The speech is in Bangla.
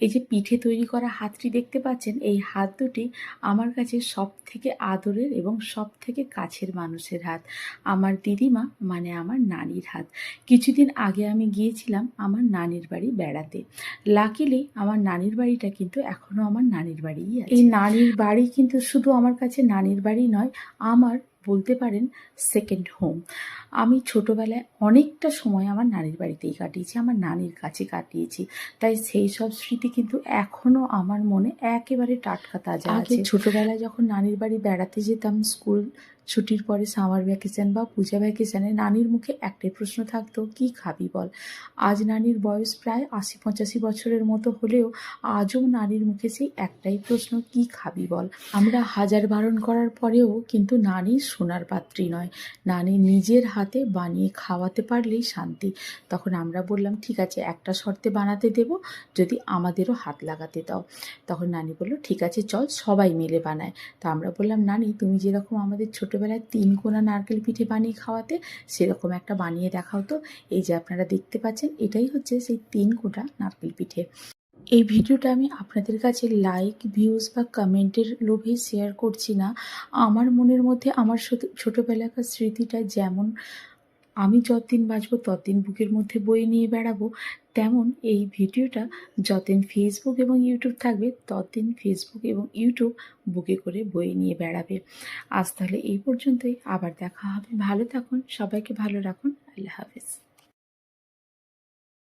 এই যে পিঠে তৈরি করা হাতটি দেখতে পাচ্ছেন, এই হাত দুটি আমার কাছে সব থেকে আদরের এবং সব থেকে কাছের মানুষের হাত। আমার দিদিমা মানে আমার নানির হাত। কিছুদিন আগে আমি গিয়েছিলাম আমার নানির বাড়ি বেড়াতে। লাকিলি আমার নানির বাড়িটা কিন্তু এখনও আমার নানির বাড়িই আছে। এই নানির বাড়ি কিন্তু শুধু আমার কাছে নানির বাড়ি নয়, আমার বলতে পারেন সেকেন্ড হোম আমি ছোটোবেলায় অনেকটা সময় আমার নানির বাড়িতেই কাটিয়েছি আমার নানির কাছে কাটিয়েছি। তাই সেই সব স্মৃতি কিন্তু এখনও আমার মনে একেবারে টাটকা তাজা আছে। ছোটোবেলায় যখন নানির বাড়ি বেড়াতে যেতাম স্কুল ছুটির পরে সামার ভ্যাকেশন বা পূজা ভ্যাকেশনে নানির মুখে একটাই প্রশ্ন থাকতো, কি খাবি বল? আজ নানির বয়স প্রায় আশি পঁচাশি বছরের মতো হলেও আজও নানির মুখে সেই একটাই প্রশ্ন, কি খাবি বল? আমরা হাজার বারণ করার পরেও কিন্তু নানি সোনার পাত্রী নয়। নানি নিজের হাতে বানিয়ে খাওয়াতে পারলেই শান্তি। তখন আমরা বললাম, ঠিক আছে, একটা শর্তে বানাতে দেব, যদি আমাদেরও হাত লাগাতে দাও। তখন নানি বলল, ঠিক আছে, চল, সবাই মিলে বানায়। তা আমরা বললাম, নানি, তুমি যেরকম আমাদের ছোটোবেলায় তিন কোনা নারকেল পিঠে বানিয়ে খাওয়াতে সেরকম একটা বানিয়ে দেখাও তো। এই যে আপনারা দেখতে পাচ্ছেন, এটাই হচ্ছে সেই তিন কোটা নারকেল পিঠে। এই ভিডিওটা আমি আপনাদের কাছে লাইক ভিউজ বা কমেন্টের লোভে শেয়ার করছি না। আমার মনের মধ্যে, আমার ছোটোবেলাকার স্মৃতিটা যেমন আমি যতদিন বাঁচব, ততদিন বুকের মধ্যে বই নিয়ে বেড়াবো। তেমন এই ভিডিওটা যতদিন ফেসবুক এবং ইউটিউব থাকবে, ততদিন ফেসবুক এবং ইউটিউব বুকে করে বই নিয়ে বেড়াবে। আজ তাহলে এই পর্যন্তই। আবার দেখা হবে। ভালো থাকুন। সবাইকে ভালো রাখুন। আল্লাহ হাফিজ।